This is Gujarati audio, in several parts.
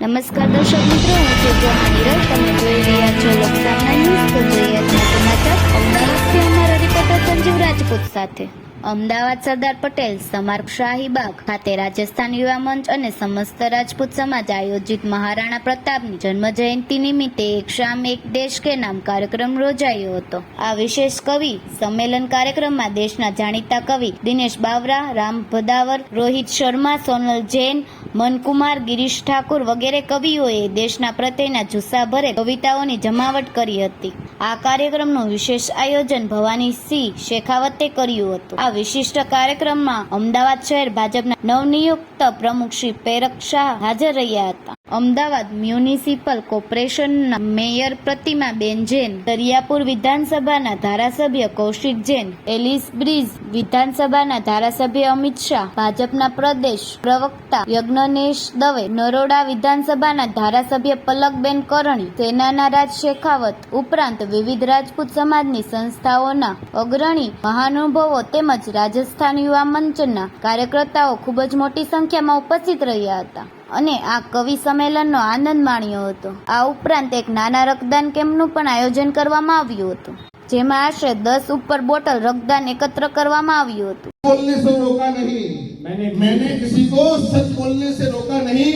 નમસ્કાર દર્શક મિત્રો, હું છું જોહા નીરજ. તમે જોઈ રહ્યા છો લોકસામના ન્યૂઝ. તો જોઈએ આજના સમાચાર. અમદાવાદથી અમારા રિપોર્ટર સંજીવ રાજપૂત સાથે. અમદાવાદ સરદાર પટેલ, સ્મારક શાહી બાગ ખાતે રાજસ્થાન યુવા મંચ અને સમસ્ત રાજપૂત સમાજ આયોજિત મહારાણા પ્રતાપની જન્મ જયંતિ નિમિત્તે એક શામ, એક દેશ કે નામ કાર્યક્રમ યોજાયો હતો. આ વિશેષ કવિ, સંમેલન કાર્યક્રમમાં દેશના જાણીતા કવિ દિનેશ બાવરા, રામ ભદાવર, રોહિત શર્મા, સોનલ જૈન મનકુમાર, ગિરીશ ઠાકુર વગેરે કવિઓએ દેશના પ્રત્યેના જુસ્સાભરે કવિતાઓની જમાવટ કરી હતી. આ કાર્યક્રમનું વિશેષ આયોજન ભવાની સિંહ શેખાવતે કર્યું હતું. આ વિશિષ્ટ કાર્યક્રમમાં અમદાવાદ શહેર ભાજપના નવનિયુક્ત પ્રમુખ શ્રી પેરક શાહ હાજર રહ્યા હતા. અમદાવાદ મ્યુનિસિપલ કોર્પોરેશનના મેયર પ્રતિમાબેન જૈન, દરિયાપુર વિધાનસભાના ધારાસભ્ય કૌશિક જૈન, એલિસ બ્રિજ વિધાનસભાના ધારાસભ્ય અમિત શાહ, ભાજપના પ્રદેશ પ્રવક્તા યજ્ઞનેશ દવે નરોડા વિધાનસભાના ધારાસભ્ય પલકબેન કરણી, સેનાના રાજ શેખાવત ઉપરાંત વિવિધ રાજપૂત સમાજની સંસ્થાઓના અગ્રણી મહાનુભાવો તેમજ રાજસ્થાન યુવા મંચના કાર્યકર્તાઓ ખૂબ જ મોટી સંખ્યામાં ઉપસ્થિત રહ્યા હતા અને આ કવિ સંમેલનનો આનંદ માણ્યો હતો. આ ઉપરાંત એક નાના રક્તદાન કેમ્પનું પણ આયોજન કરવામાં આવ્યું હતું. જેમાં આશરે દસ ઉપર બોટલ રક્તદાન એકત્ર કરવામાં આવ્યું હતું बोलने से रोका नहीं मैंने मैंने किसी को सच बोलने से रोका नहीं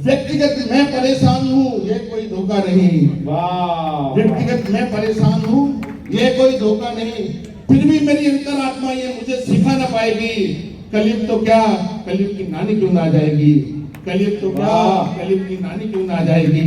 व्यक्तिगत मैं परेशान हूँ ये कोई धोखा नहीं वाह व्यक्तिगत मैं परेशान हूँ ये कोई धोखा नहीं फिर भी मेरी अंतरात्मा ये मुझे सिखा ना पाएगी कलयुग तो क्या कलयुग की नानी क्यों ना आ जाएगी कलयुग तो क्या वाह। कलयुग की नानी क्यों ना आ जाएगी